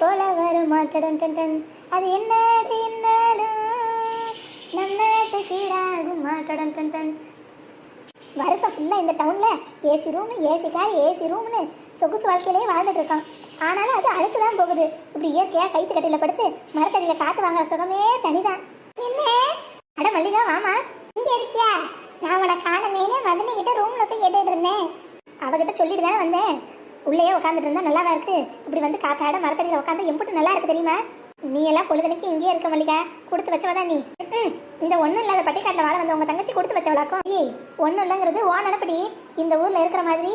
போல வருமா? கடன் டன் டன். அது என்னது என்னடும் நம்ம கீழாகுமா? Done done done. வருஷம் ஃபுல்லாக இந்த டவுனில் AC room AC car AC ரூம்னு சொகுசு வாழ்க்கையிலே வாழ்ந்துட்டு இருக்கான். ஆனாலும் அது அழுக்கு தான் போகுது. இப்படி இயற்கையாக கைத்து கட்டியில் படுத்து மரத்தடியில் காற்று வாங்குற சுகமே தனிதான். என்ன? அட மல்லிகா வாமா. இங்கே இருக்கியா? நான் உன காணமேனே மதனி கிட்ட போய் கேட்டுட்டு இருந்தேன். அவகிட்ட சொல்லிட்டு தானே வந்தேன். உள்ளேயே உட்காந்துட்டு இருந்தா நல்லாவா இருக்கு? இப்படி வந்து காத்தாட மரத்தடியில் உட்காந்து எம்புட்டு நல்லா இருக்கு தெரியுமா? நீ எல்லாம் பொழுதுனைக்கு இங்கேயே இருக்க மல்லிகா கொடுத்து வச்சவதா நீ. இந்த ஒண்ணும் இல்லாத பட்டிக்காட்டில் வாழ வந்த உங்க தங்கச்சி கொடுத்து வச்சவளாக்கும் ஏய் ஒன்றும் இல்லைங்கிறது ஓ நினப்படி. இந்த ஊர்ல இருக்கிற மாதிரி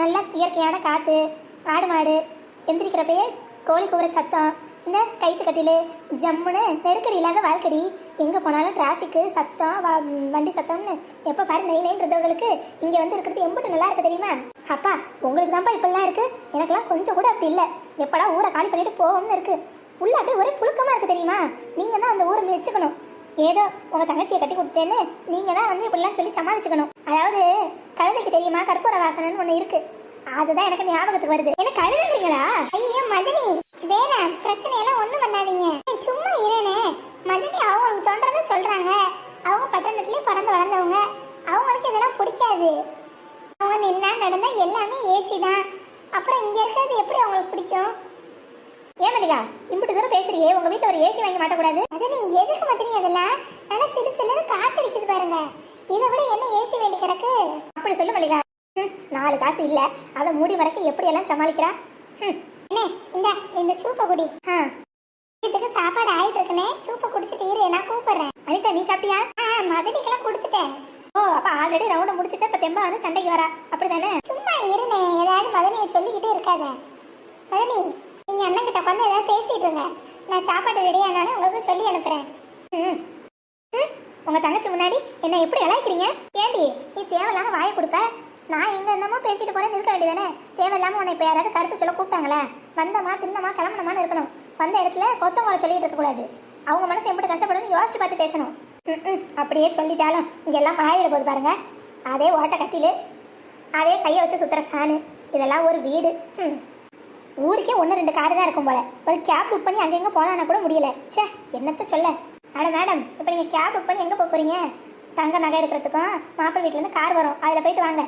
நல்லா இயற்கையான காத்து ஆடு மாடு எந்திரிக்கிறப்பயே கோழி கூவுற சத்தம் இந்த கைத்து கட்டிலு ஜம்முன்னு நெருக்கடி இல்லாத வாழ்க்கடி. எங்கே போனாலும் டிராஃபிக்கு சத்தம் வ- வண்டி சத்தம்னு. எப்போ பாரு நெய் நெய்ன்றவங்களுக்கு இங்கே வந்து இருக்கிறது எம்பிட்டு நல்லா இருக்கு தெரியுமா? அப்பா உங்களுக்கு தான்ப்பா இப்படிலாம் இருக்கு? எனக்கெல்லாம் கொஞ்சம் கூட அப்படி இல்லை. எப்படா ஊரை காலி பண்ணிட்டு போகணும்னு இருக்கு. உள்ள அப்படியே ஒரே புழுக்கமா இருக்குது தெரியுமா? நீங்கள் தான் அந்த ஊரை வச்சுக்கணும். ஏதோ உங்கள் தங்கச்சியை கட்டி கொடுத்தேன்னு நீங்கள் தான் வந்து இப்படிலாம் சொல்லி சமாளிச்சுக்கணும். அதாவது கழுதைக்கு தெரியுமா? கற்பூர வாசனைன்னு ஒன்று இருக்கு. அதுதான் எனக்கு ஞாபகத்துக்கு வருது. என்ன கழுதுங்களா ஐயோ மதனி. வேணா பிரச்சனை எல்லாம் ஒண்ணும் பண்ணாதீங்க சும்மா இருனே மதனி அவங்களுக்கு தோன்றதை சொல்றாங்க அவங்க பட்டணத்திலே பிறந்து வளர்ந்தவங்க அவங்களுக்கு இதெல்லாம் பிடிக்காது அவங்க நின்னா நடந்தா எல்லாமே ஏசி தான் அப்புறம் இங்க இருக்கிறது எப்படி அவங்களுக்கு பிடிக்கும் ஏன் மல்லிகா இம்புட்டு தூரம் பேசுறியே உங்க வீட்டுல ஒரு ஏசி வாங்கி மாட்டக்கூடாது அது நீ எதுக்கு மதனி அதெல்லாம் நல்லா சிலு சிலுன்னு காத்தடிக்குது பாருங்க இதை விட என்ன ஏசி வேண்டி கிடக்கு? அப்படி சொல்லு மல்லிகா. ம், நாலு காசு இல்ல. அதை மூடி வரைக்கும் எப்படி எல்லாம் சமாளிக்கிறா ம், இந்த இந்த சூப்பை குடி. ஆ. இதுக்கு சாப்பாடு ஆயிட்டு இருக்குனே சூப்பை குடிச்சிட்டு இரு நான் கூப்பிடுறேன். அனிதா நீ சாப்பிட்டியா? ஆ மதனிக்கெல்லாம் கொடுத்துட்டேன். ஓ அப்ப ஆல்ரெடி ரவுண்ட முடிச்சிட்டு இப்ப தெம்பா வந்து சண்டைக்கு வரா. அப்படிதானே? சும்மா இருனே ஏதாவது மதனியை சொல்லிக்கிட்டே இருக்காத. மதனி நீங்க அண்ணன் கிட்ட உட்காந்து ஏதாவது பேசிட்டு இருங்க. நான் சாப்பாடு ரெடி ஆனாலும் உங்களுக்கு சொல்லி அனுப்புறேன். ம். ம். உங்க தங்கச்சி முன்னாடி என்ன எப்படி அழைக்கிறீங்க ஏண்டி நீ தேவையில்லாம வாயை கொடுப்ப? நான் எங்க என்னமோ பேசிட்டு போறேன்னு இருக்க வேண்டியதானே? தேவையில்லாம உன்னை இப்போ யாராவது கருத்து சொல்ல கூப்பிட்டாங்களே? வந்தமா தின்னமா கிளம்பணுமான்னு இருக்கணும். வந்த இடத்துல கொத்தவங்களை சொல்லிட்டு இருக்கக்கூடாது அவங்க மனசு எப்படி கஷ்டப்படுன்னு யோசிச்சு பார்த்து பேசணும். ம், ம். அப்படியே சொல்லிட்டாலும் இங்கே எல்லாம் மாறிட போகுது பாருங்க. அதே ஓட்டை கட்டிலு. அதே கையை வச்சு சுத்துற ஃபேனு. இதெல்லாம் ஒரு வீடு. ம் ஊருக்கே ஒன்று ரெண்டு காரு தான் இருக்கும் போல. ஒரு கேப் புக் பண்ணி அங்கங்கே போனான்னா கூட முடியல. ச்சே என்னத்த சொல்ல? அட மேடம் இப்போ நீங்கள் கேப் புக் பண்ணி எங்கே போக போகிறீங்க தங்க நகை எடுக்கிறதுக்கும் மாப்பிள்ளை வீட்டிலேருந்து கார் வரும். அதில் போயிட்டு வாங்க.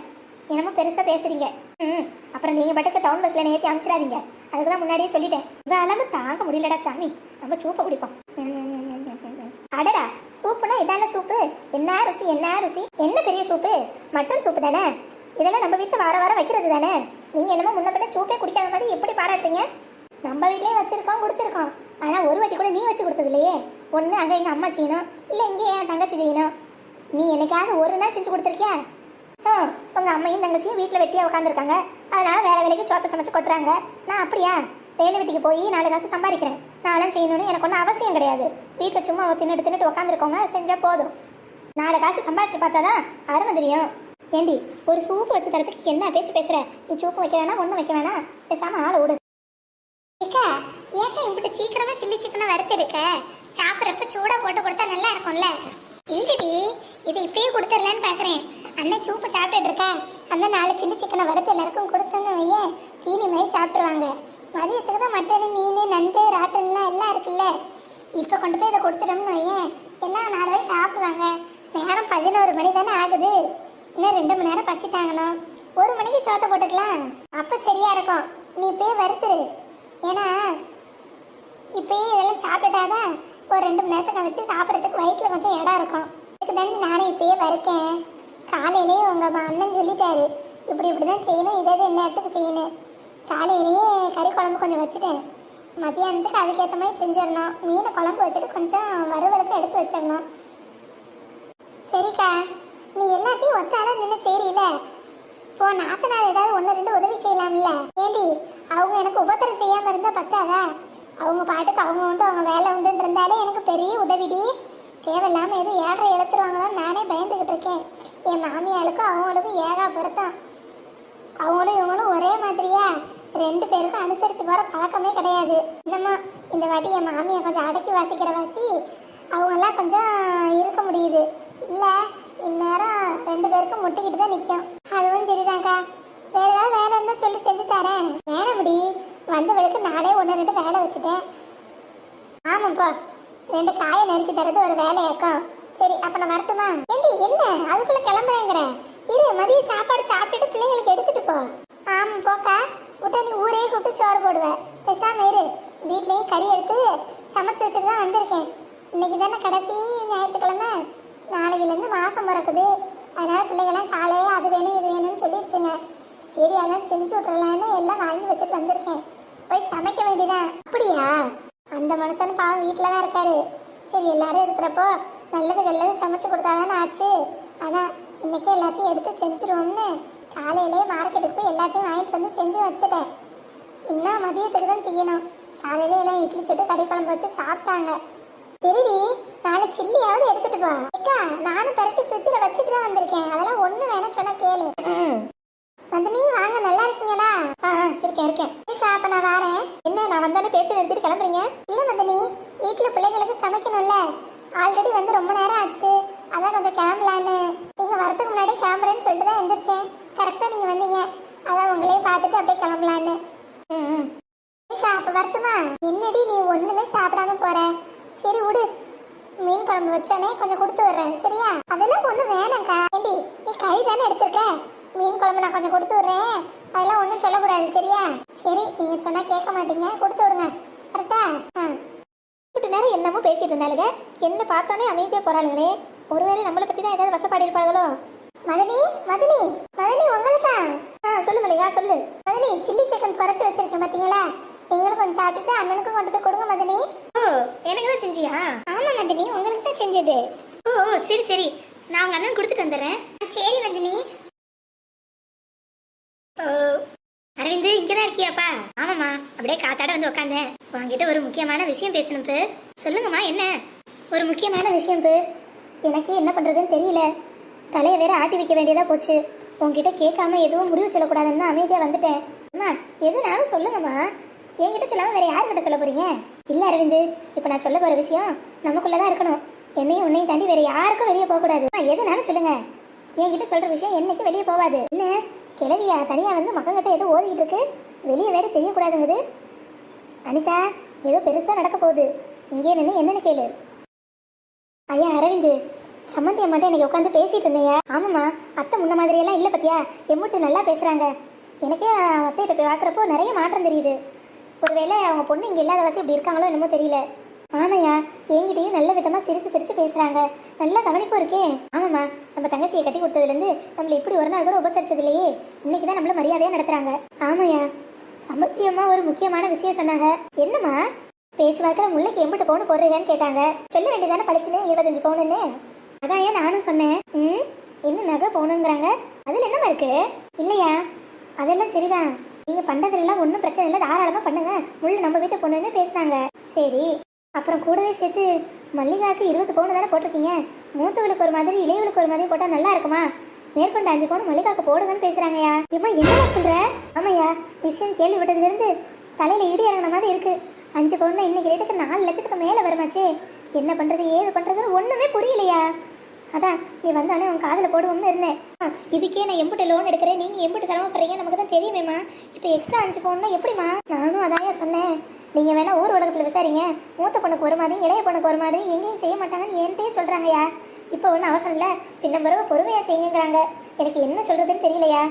என்னமோ பெருசாக பேசுகிறீங்க ம் அப்புறம் நீங்கள் பட்டுக்கு டவுன் பஸ்ஸில் ஏற்றி அனுப்பிச்சிடாதீங்க அதுக்கு தான் முன்னாடியே சொல்லிட்டேன். இவ்வளோ அளவு தாங்க முடியலடா சாமி. நம்ம சூப்பை குடிப்போம். அடடா சூப்புனா இதான சூப்பு? என்ன ருசி என்ன ருசி? என்ன பெரிய சூப்பு? மட்டன் சூப்பு தானே? இதெல்லாம் நம்ம வீட்டில் வார வாரம் வைக்கிறது தானே? நீங்கள் என்னமோ முன்ன பின்ன சூப்பே குடிக்காத மாதிரி எப்படி பாராட்டுறீங்க? நம்ம வீட்லயே வச்சுருக்கோம் குடிச்சிருக்கோம். ஆனால் ஒரு வாட்டி கூட நீ வச்சு கொடுத்தது இல்லையே. ஒன்று அங்கே எங்கள் அம்மா செய்யணும். இல்லை இங்கே என் தங்கச்சி செய்யணும். நீ என்னைக்காவது ஒரு நாள் செஞ்சு கொடுத்துருக்கியா? ஆ உங்கள் அம்மையும் தங்கச்சியும் வீட்டில் வெட்டியாக உட்காந்துருக்காங்க அதனால் வேலை வேலைக்கு சோத்த சமைச்சு கொட்டுறாங்க. நான் அப்படியா? வேலை வெட்டிக்கு போய் நாலு காசு சம்பாதிக்கிறேன். நானும் செய்யணும்னு எனக்கு ஒன்றும் அவசியம் கிடையாது. வீட்டில் சும்மா தின்னுட்டு தின்னுட்டு உட்காந்துருக்கோங்க செஞ்சால் போதும். நாலு காசு சம்பாதிச்சு பார்த்தா தான் அருமை தெரியும். ஏண்டி ஒரு சூப்பு வச்சு தரத்துக்கு என்ன பேச்சு பேசுற? நீ சூப்பு வைக்க வேணாம் ஒன்றும் வைக்க வேணாம். பேசாம ஆள் விடு ஏக்கா ஏக்கா இப்படி சீக்கிரமா சில்லி சிக்கனை வறுத்து எடுக்க. சாப்பிட்றப்ப சூடா போட்டு கொடுத்தா நல்லா இருக்கும்ல? இல்லடி இது இப்பயே கொடுத்துடலான்னு பார்க்குறேன் அண்ணன் சூப்பு சாப்பிட்டுட்டு இருக்கா. அந்த நாலு சில்லி சிக்கனை வறுத்து எல்லாருக்கும் கொடுத்தோன்னு வையே தீனி மாதிரி சாப்பிட்ருவாங்க மதியத்துக்கு தான் மட்டன் மீன் நண்டு ராட்டன்லாம் எல்லாம் இருக்குல்ல. இப்போ கொண்டு போய் இதை கொடுத்துட்டோம்னு வையேன். எல்லாம் நாலு வயசு சாப்பிடுவாங்க. நேரம் பதினோரு மணி தானே ஆகுது. இன்னும் ரெண்டு மணி நேரம் பசி தாங்கணும். ஒரு மணிக்கு சோத்த போட்டுக்கலாம். அப்போ சரியா இருக்கும். நீ இப்பயே வறுத்துரு. ஏன்னா இப்பயே இதெல்லாம் சாப்பிட்டுட்டாதான் ஒரு ரெண்டு மணி நேரத்துக்கு வச்சு சாப்பிட்றதுக்கு வயிற்றுல கொஞ்சம் இடம் இருக்கும். அதுக்கு தானே நானும் இப்பயே வறுக்கேன். காலையிலேயே உங்கள் அண்ணன் சொல்லிட்டாரு. இப்படி இப்படி தான் செய்யணும் இதை இது நேரத்துக்கு செய்யணும்? காலையிலேயே கறி குழம்பு கொஞ்சம் வச்சுட்டேன். மதியானத்துக்கு அதுக்கேற்ற மாதிரி செஞ்சிடணும். மீனை குழம்பு வச்சுட்டு கொஞ்சம் வறுவலுக்கு எடுத்து வச்சிடணும். சரிக்கா நீ எல்லாத்தையும் ஒத்தால நின்று செய்றீல இப்போ நாத்தனார் ஏதாவது ஒன்று ரெண்டு உதவி செய்யலாம்ல? ஏண்டி அவங்க எனக்கு உபத்திரம் செய்யாமல் இருந்தால் பத்தாதா? அவங்க பாட்டுக்கு அவங்க உண்டு அவங்க வேலை உண்டுன்னு இருந்தாலே எனக்கு பெரிய உதவிடி. தேவையில்லாமல் எதுவும் ஏழரை இழுத்துருவாங்களான்னு நானே பயந்துகிட்டு இருக்கேன். என் மாமியாளுக்கும் அவங்களுக்கும் ஏகா பொருத்தம். அவங்களும் இவங்களும் ஒரே மாதிரியா? ரெண்டு பேருக்கும் அனுசரித்து போகிற பழக்கமே கிடையாது. என்னமோ இந்த வாட்டி என் மாமியை கொஞ்சம் அடக்கி வாசிக்கிற வாசி அவங்கெல்லாம் கொஞ்சம் இருக்க முடியுது. இல்லை இந்நேரம் ரெண்டு பேருக்கும் முட்டிக்கிட்டு தான் நிற்கும் அதுவும் சரிதான்க்கா. வேற ஏதாவது வேலை இருந்தால் சொல்லி செஞ்சு தரேன். வேற முடி. வந்தவளுக்கு நானே ஒன்று ரெண்டு வேலை வச்சுட்டேன். ஆமாப்பா ரெண்டு காயை நறுக்கி தரது ஒரு வேலையாக்கும் சரி அப்ப நான் வரட்டுமா? ஏண்டி என்ன? அதுக்குள்ள கிளம்புறேங்கிறேன் இரு மதியம் சாப்பாடு சாப்பிட்டுட்டு பிள்ளைங்களுக்கு எடுத்துட்டு போ. ஆமா போக்கா. விட்டா நீ ஊரே கூப்பிட்டு சோறு போடுவேன் பேசாம இரு. வீட்லயும் கறி எடுத்து சமைச்சு வச்சுட்டு தான் வந்திருக்கேன். இன்னைக்கு தானே கடைசி ஞாயிற்றுக்கிழமை. நாளைக்குலேருந்து மாசம் பிறக்குது. அதனால பிள்ளைங்களாம் காலையில அது வேணும் இது வேணும்னு சொல்லிடுச்சுங்க சரி அதான் செஞ்சு விட்றலான்னு எல்லாம் வாங்கி வச்சுட்டு வந்திருக்கேன். போய் சமைக்க வேண்டியதான் அப்படியா? அந்த மனுஷன் பாவம் வீட்டில் தான் இருக்காரு. சரி எல்லாரும் இருக்கிறப்போ நல்லது நல்லது சமைச்சு கொடுத்தாதானே ஆச்சு. அதான் இன்னைக்கே எல்லாத்தையும் எடுத்து செஞ்சிருவோம்னு காலையிலே மார்க்கெட்டுக்கு போய் எல்லாத்தையும் வாங்கிட்டு வந்து செஞ்சு வச்சுட்டேன். இன்னும் மதியத்துக்கு தான் செய்யணும். காலையில எல்லாம் இட்லி சுட்டு கறி குழம்பு வச்சு சாப்பிட்டாங்க. திருடி நாலு சில்லியாவது எடுத்துட்டு போ. அக்கா நானும் பரட்டி ஃப்ரிட்ஜில் வச்சுட்டு தான் வந்திருக்கேன். அதெல்லாம் ஒன்று வேணா சொன்னால் கேளு. வந்து வாங்க நல்லா இருக்கீங்களா? ஆ ஆ, இருக்கேன் இருக்கேன். இருக்கா அப்ப நான் வரேன். என்ன நான் வந்தானே பேச்சு நிறுத்திட்டு கிளம்புறீங்க? இல்ல மதனி வீட்டுல பிள்ளைங்களுக்கு சமைக்கணும்ல. ஆல்ரெடி வந்து ரொம்ப நேரம் ஆச்சு. அதான் கொஞ்சம் கிளம்பலான்னு. நீங்க வரதுக்கு முன்னாடி கிளம்புறேன்னு சொல்லிட்டு தான் எந்திரிச்சேன் கரெக்டா நீங்க வந்தீங்க. அதான் உங்களையும் பார்த்துட்டு அப்படியே கிளம்பலான்னு. ம் ம். அப்ப வரட்டுமா? என்னடி நீ ஒண்ணுமே சாப்பிடாம போற? சரி விடு. மீன் குழம்பு வச்சோன்னே கொஞ்சம் கொடுத்து விட்றேன். சரியா? அதெல்லாம் ஒன்றும் வேணாம்க்கா. ஏண்டி நீ கறி தானே எடுத்திருக்க? மீன் குழம்பு நான் கொஞ்சம் கொடுத்து விடுறேன். அதெல்லாம் ஒன்றும் சொல்லக்கூடாது சரியா? சரி நீங்கள் சொன்னால் கேட்க மாட்டீங்க. கொடுத்து விடுங்க. கரெக்டா? ஆ. இப்படி நேரம் என்னமோ பேசிட்டு இருந்தாளுங்க. என்ன பார்த்தோன்னே அமைதியாக போகிறாளுங்களே ஒருவேளை நம்மளை பற்றி தான் ஏதாவது வசப்பாடி இருப்பாங்களோ மதனி மதனி மதனி உங்களுக்கு? தான் ஆ சொல்லு மலையா சொல்லு. மதனி சில்லி சிக்கன் குறைச்சி வச்சிருக்கேன் பார்த்தீங்களா நீங்களும் கொஞ்சம் சாப்பிட்டுட்டு அண்ணனுக்கும் கொண்டு போய் கொடுங்க மதனி. ஓ எனக்கு தான் செஞ்சியா? ஆமா மதனி உங்களுக்கு தான் செஞ்சது. ஓ சரி சரி. நான் உங்க அண்ணன் கொடுத்துட்டு வந்துடுறேன். சரி மதனி. அரவிந்த் இங்கே தான் இருக்கியாப்பா? ஆமாம்மா அப்படியே காத்தாட வந்து உட்காந்தேன் உங்ககிட்ட ஒரு முக்கியமான விஷயம் பேசணும் பு. சொல்லுங்கம்மா என்ன? ஒரு முக்கியமான விஷயம் பு. எனக்கு என்ன பண்ணுறதுன்னு தெரியல. தலையை வேற ஆட்டி வைக்க வேண்டியதாக போச்சு. உங்ககிட்ட கேட்காம எதுவும் முடிவு சொல்லக்கூடாதுன்னு அமைதியாக வந்துட்டேன். அம்மா எதுனாலும் சொல்லுங்கம்மா. என்கிட்ட சொல்லாமல் வேற யார்கிட்ட சொல்ல போறீங்க? இல்லை அரவிந்த் இப்போ நான் சொல்ல போகிற விஷயம் நமக்குள்ளே தான் இருக்கணும். என்னையும் உன்னையும் தாண்டி வேற யாருக்கும் வெளியே போகக்கூடாது. எதுனாலும் சொல்லுங்க. என்கிட்ட சொல்கிற விஷயம் என்னைக்கு வெளியே போகாது என்ன? கிளவியா தனியாக வந்து மக்கங்கிட்ட ஏதோ ஓதிக்கிட்டு இருக்கு. வெளியே வேற தெரியக்கூடாதுங்குது. அனிதா ஏதோ பெருசாக நடக்க போகுது. இங்கே நின்று என்னென்னு கேளு. ஐயா அரவிந்த் சம்மந்தி அம்மாட்ட இன்றைக்கி உட்காந்து பேசிகிட்டு இருந்தேயா? ஆமாம்மா அத்தை முன்ன மாதிரியெல்லாம் இல்லை பத்தியா? எம்முட்டு நல்லா பேசுகிறாங்க எனக்கே அத்தைகிட்ட போய் பார்க்குறப்போ நிறைய மாற்றம் தெரியுது. ஒருவேளை அவங்க பொண்ணு இங்கே இல்லாத வசதி இப்படி இருக்காங்களோ என்னமோ தெரியல. ஆமையா என்கிட்டயும் நல்ல விதமாக சிரிச்சு சிரிச்சு பேசுறாங்க. நல்ல கவனிப்பு இருக்கே. ஆமாம்மா நம்ம தங்கச்சியை கட்டி கொடுத்ததுலேருந்து நம்மளை இப்படி ஒரு நாள் கூட உபசரிச்சது இல்லையே இன்னைக்கு தான் நம்மள மரியாதையாக நடத்துறாங்க. ஆமையா சமத்தியமா ஒரு முக்கியமான விஷயம் சொன்னாங்க. என்னம்மா? பேச்சுவாக்கில் முல்லைக்கு எம்பிட்டு பவுன் போடுறீங்கன்னு கேட்டாங்க. சொல்ல வேண்டியதானே பழிச்சுன்னு இருபத்தஞ்சு பவுனுன்னு? அதான் ஏன் நானும் சொன்னேன். ம் என்ன நகை போகணுங்கிறாங்க அதில் என்னம்மா இருக்கு? இல்லையா? அதெல்லாம் சரிதான். நீங்க பண்றதுலாம் ஒன்றும் பிரச்சனை இல்லை. தாராளமா பண்ணுங்க. முள்ளு நம்ம வீட்டு பொண்ணுன்னு பேசினாங்க. சரி அப்புறம் கூடவே சேர்த்து மல்லிகாவுக்கு இருபது பவுன் தானே போட்டிருக்கீங்க? மூத்தவளுக்கு ஒரு மாதிரி இளையவளுக்கு ஒரு மாதிரி போட்டால் நல்லா இருக்குமா? மேற்கொண்டு அஞ்சு பவுன் மல்லிகாவுக்கு போடுங்கன்னு பேசுகிறாங்கய்யா இம்மா என்ன சொல்கிற ஆமாய்யா விஷயம் கேள்விப்பட்டதுலேருந்து தலையில் இடி இறங்கின மாதிரி இருக்குது அஞ்சு பவுன்னு இன்னைக்கு ரேட்டுக்கு நாலு லட்சத்துக்கு மேலே வருமாச்சே. என்ன பண்ணுறது ஏது பண்ணுறதுன்னு ஒன்றுமே புரியலையா? அதான் நீ வந்தாலே உன் காதில் போடுவோம்னு இருந்தேன். ஆ, இதுக்கே நான் எம்பிட்டு லோன் எடுக்கிறேன். நீங்கள் எம்பிட்டு சிரமப்படுறீங்க. நமக்கு தான் தெரியுமேம்மா. இப்போ எக்ஸ்ட்ரா அஞ்சு போகணும்னா எப்படிம்மா? நானும் அதாயா சொன்னேன். நீங்கள் வேணால் ஊர் உலகத்தில் விசாரிங்க. மூத்த பொண்ணுக்கு ஒரு மாதிரி இளைய பொண்ணுக்கு ஒரு மாதிரி எங்கேயும் செய்ய மாட்டாங்கன்னு என்கிட்டயே சொல்கிறாங்கய்யா இப்போ ஒன்றும் அவசரம் இல்லை. பின்ன பிறகு பொறுமையாக செய்யுங்கிறாங்க. எனக்கு என்ன சொல்கிறதுன்னு தெரியலையா?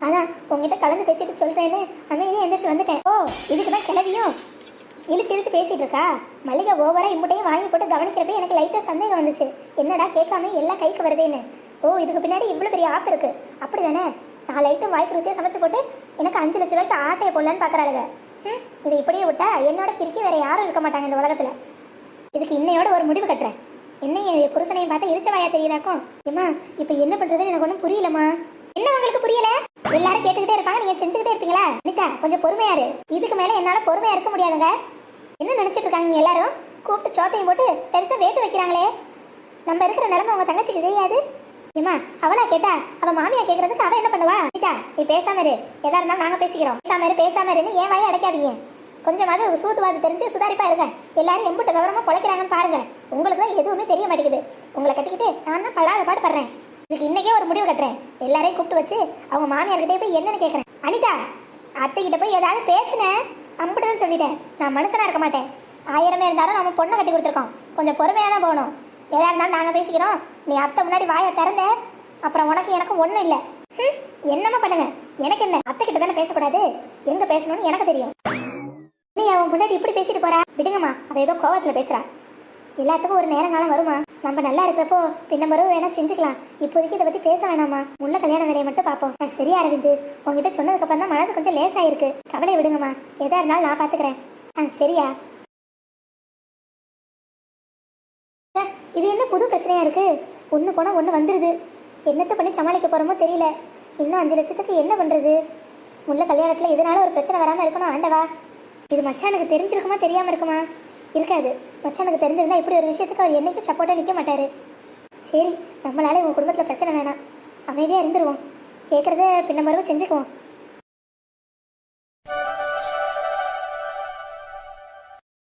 அதான் உங்ககிட்ட கலந்து பேசிட்டு சொல்கிறேன்னு அமைதியாக எந்திரிச்சு வந்துட்டேன். ஓ இதுக்கு தான் கிளவியும் இழுச்சு இழுச்சு பேசிட்டு இருக்கா மல்லிகை ஓவரா இம்புட்டையும் வாங்கி போட்டு கவனிக்கிறப்ப எனக்கு லைட்டாக சந்தேகம் வந்துச்சு. என்னடா கேட்காம எல்லாம் கைக்கு வருதேன்னு. ஓ இதுக்கு பின்னாடி இவ்வளோ பெரிய ஆப் இருக்கு. அப்படி தானே நாலு ஐட்டம் வாய்க்கு ருசியாக சமைச்சு போட்டு எனக்கு அஞ்சு லட்ச ரூபாய்க்கு ஆட்டையை போடலான்னு பார்க்குறாளுங்க ம் இதை இப்படியே விட்டா என்னோட கிறுக்கி வேற யாரும் இருக்க மாட்டாங்க இந்த உலகத்தில். இதுக்கு இன்னையோட ஒரு முடிவு கட்டுறேன். என்ன என் புருஷனையும் பார்த்தா எரிச்ச வாயா தெரியுதாக்கும்? ஏம்மா இப்போ என்ன பண்றதுன்னு எனக்கு ஒன்றும் புரியலம்மா. என்ன உங்களுக்கு புரியல? எல்லாரும் கேட்டுக்கிட்டே இருப்பாங்க நீங்க செஞ்சுக்கிட்டே இருப்பீங்களா? அனிதா கொஞ்சம் பொறுமையா இரு. இதுக்கு மேல என்னால பொறுமையா இருக்க முடியாதுங்க. என்ன நினைச்சிட்டு இருக்காங்க எல்லாரும்? கூப்பிட்டு சோத்தையும் போட்டு பெருசா வேட்டு வைக்கிறாங்களே. நம்ம இருக்கிற நிலைமை உங்க தங்கச்சிக்கு தெரியாது. ஏமா அவளா கேட்டா அவ மாமியா கேக்குறதுக்கு அவ என்ன பண்ணுவா? அனிதா நீ பேசாம இரு. எதா இருந்தாலும் நாங்க பேசிக்கிறோம். பேசாம இரு பேசாம இருன்னு ஏன் வாயை அடைக்காதீங்க. கொஞ்சமாவது சூதுவாது தெரிஞ்சு சுதாரிப்பா இருங்க. எல்லாரும் எம்பிட்டு விவரமா பொழைக்கிறாங்கன்னு பாருங்க. உங்களுக்கு தான் எதுவுமே தெரிய மாட்டேங்குது. உங்களை கட்டிக்கிட்டு நான் தான் படாத பாடு படுறேன். இதுக்கு இன்னைக்கே ஒரு முடிவு கட்டுறேன். எல்லாரையும் கூப்பிட்டு வச்சு அவங்க மாமியார்கிட்டே போய் என்னன்னு கேட்குறேன் அனிதா அத்தைகிட்ட போய் ஏதாவது பேசுனேன் அம்பிட்டு சொல்லிட்டேன். நான் மனுஷனா இருக்க மாட்டேன். ஆயிரமே இருந்தாலும் நம்ம பொண்ணை கட்டி கொடுத்துருக்கோம். கொஞ்சம் பொறுமையாக தான் போகணும். எதா இருந்தாலும் நாங்கள் பேசிக்கிறோம். நீ அத்தை முன்னாடி வாயை திறந்த. அப்புறம் உனக்கு எனக்கு ஒன்றும் இல்லை. ம், என்னம்மா பண்ணுங்க? எனக்கு என்ன? அத்தை கிட்ட தானே பேசக்கூடாது. எங்கே பேசணும்னு எனக்கு தெரியும். நீ அவன் முன்னாடி இப்படி பேசிட்டு போறா? விடுங்கம்மா. அவ ஏதோ கோவத்தில் பேசுறா. எல்லாத்துக்கும் ஒரு நேரங்காலம் வருமா? நம்ம நல்லா இருக்கிறப்போ பின்ன மறுவு வேணா செஞ்சுக்கலாம். இப்போதைக்கு இதை பத்தி பேச வேணாமா? உள்ள கல்யாண வேலையை மட்டும் பார்ப்போம். ஆ, சரியா அரவிந்த். உங்ககிட்ட சொன்னதுக்கு அப்புறம் தான் மனசு கொஞ்சம் லேசாயிருக்கு கவலை விடுங்கம்மா. எதா இருந்தாலும் நான் பாத்துக்கிறேன் ஆ சரியா? இது என்ன புது பிரச்சனையா இருக்கு? ஒன்று போனால் ஒன்று வந்துடுது என்னத்தை பண்ணி சமாளிக்க போறோமோ தெரியல. இன்னும் அஞ்சு லட்சத்துக்கு என்ன பண்றது? முல்ல கல்யாணத்தில் இதனால ஒரு பிரச்சனை வராமல் இருக்கணும் ஆண்டவா. இது மச்சானுக்கு தெரிஞ்சிருக்குமா தெரியாமல் இருக்குமா? இருக்காது. மச்சானுக்கு தெரிஞ்சிருந்தா இப்படி ஒரு விஷயத்துக்கு அவர் என்றைக்கும் சப்போர்ட்டாக நிற்க மாட்டார். சரி நம்மளால உங்கள் குடும்பத்தில் பிரச்சனை வேணாம். அமைதியாக இருந்துருவோம். கேட்குறத பின்ன மறுபடியும் செஞ்சுக்குவோம்.